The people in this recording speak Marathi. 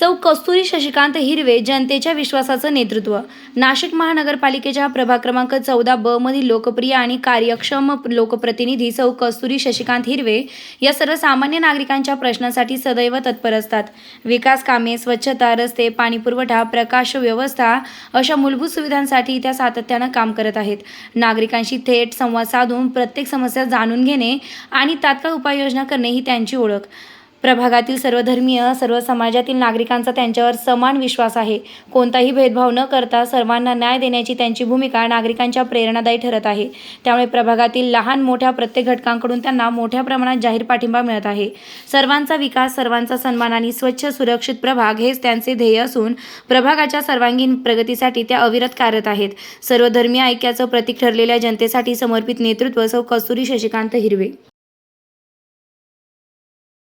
सौ कस्तुरी शशिकांत हिरवे जनतेच्या विश्वासाचं नेतृत्व. नाशिक महानगरपालिकेच्या प्रभाग क्रमांक चौदा ब मधील लोकप्रिय आणि कार्यक्षम लोकप्रतिनिधी सौ कस्तुरी शशिकांत हिरवे या सर्वसामान्य नागरिकांच्या प्रश्नांसाठी सदैव तत्पर असतात. विकास कामे स्वच्छता रस्ते पाणीपुरवठा प्रकाश व्यवस्था अशा मूलभूत सुविधांसाठी त्या सातत्यानं काम करत आहेत. नागरिकांशी थेट संवाद साधून प्रत्येक समस्या जाणून घेणे आणि तात्काळ उपाययोजना करणे ही त्यांची ओळख. प्रभागातील सर्व धर्मीय सर्व समाजातील नागरिकांचा त्यांच्यावर समान विश्वास आहे. कोणताही भेदभाव न करता सर्वांना न्याय देण्याची त्यांची भूमिका नागरिकांच्या प्रेरणादायी ठरत आहे. त्यामुळे प्रभागातील लहान मोठ्या प्रत्येक घटकांकडून त्यांना मोठ्या प्रमाणात जाहीर पाठिंबा मिळत आहे. सर्वांचा विकास सर्वांचा सन्मान आणि स्वच्छ सुरक्षित प्रभाग हेच त्यांचे ध्येय असून प्रभागाच्या सर्वांगीण प्रगतीसाठी त्या अविरत कार्यरत आहेत. सर्व धर्मीय ऐक्याचं प्रतीक ठरलेल्या जनतेसाठी समर्पित नेतृत्व सौ कस्तुरी शशिकांत हिरवे.